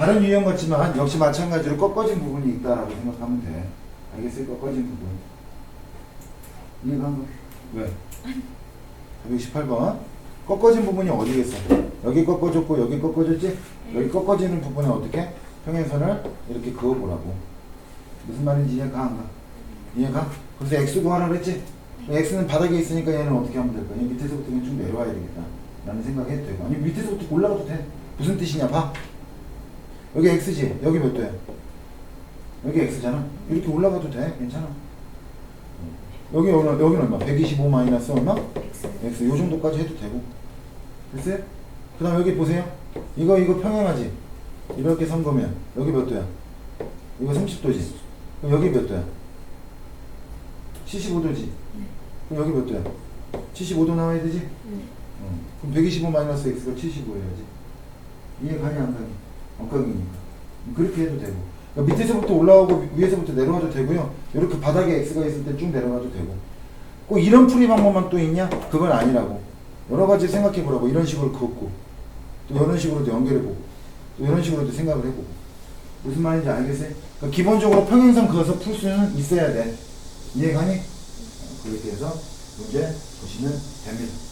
다른 유형 같지만 역시 마찬가지로 꺾어진 부분이 있다라고 생각하면 돼. 알겠어요? 꺾어진 부분. 이해가 한 거? 왜? 118번. 꺾어진 부분이 어디겠어? 여기 꺾어졌고 여기 꺾어졌지? 여기 꺾어지는 부분에 어떻게? 평행선을 이렇게 그어보라고. 무슨 말인지 이해가 안 가? 이해가? 그래서 x 구하라 그랬지? x는 바닥에 있으니까 얘는 어떻게 하면 될까? 얘 밑에서부터 그냥 쭉 내려와야 되겠다. 라는 생각해도 되고. 아니 밑에서부터 올라가도 돼. 무슨 뜻이냐 봐. 여기 x지? 여기 몇 도야? 여기 x잖아? 이렇게 올라가도 돼. 괜찮아. 여기 얼마, 여기는 얼마? 125 마이너스 얼마? X. x 요 정도까지 해도 되고 됐어요? 그 다음 여기 보세요 이거 이거 평행하지 이렇게 선 거면 여기 몇 도야? 이거 30도지 그럼 여기 몇 도야? 75도지 그럼 여기 몇 도야? 75도 나와야 되지? 네. 어. 그럼 125 마이너스 x가 75 해야지 이해 가니 안 가니? 엉각이니까 그렇게 해도 되고. 그러니까 밑에서부터 올라오고 위에서부터 내려가도 되고요. 이렇게 바닥에 x가 있을 때 쭉 내려가도 되고. 꼭 이런 풀이 방법만 또 있냐? 그건 아니라고. 여러 가지 생각해 보라고. 이런 식으로 그었고. 또 이런 식으로도 연결해 보고. 또 이런 식으로도 생각을 해보고. 무슨 말인지 알겠어요? 그러니까 기본적으로 평행선 그어서 풀 수는 있어야 돼. 이해 가니? 어, 그렇게 해서 문제 보시면 됩니다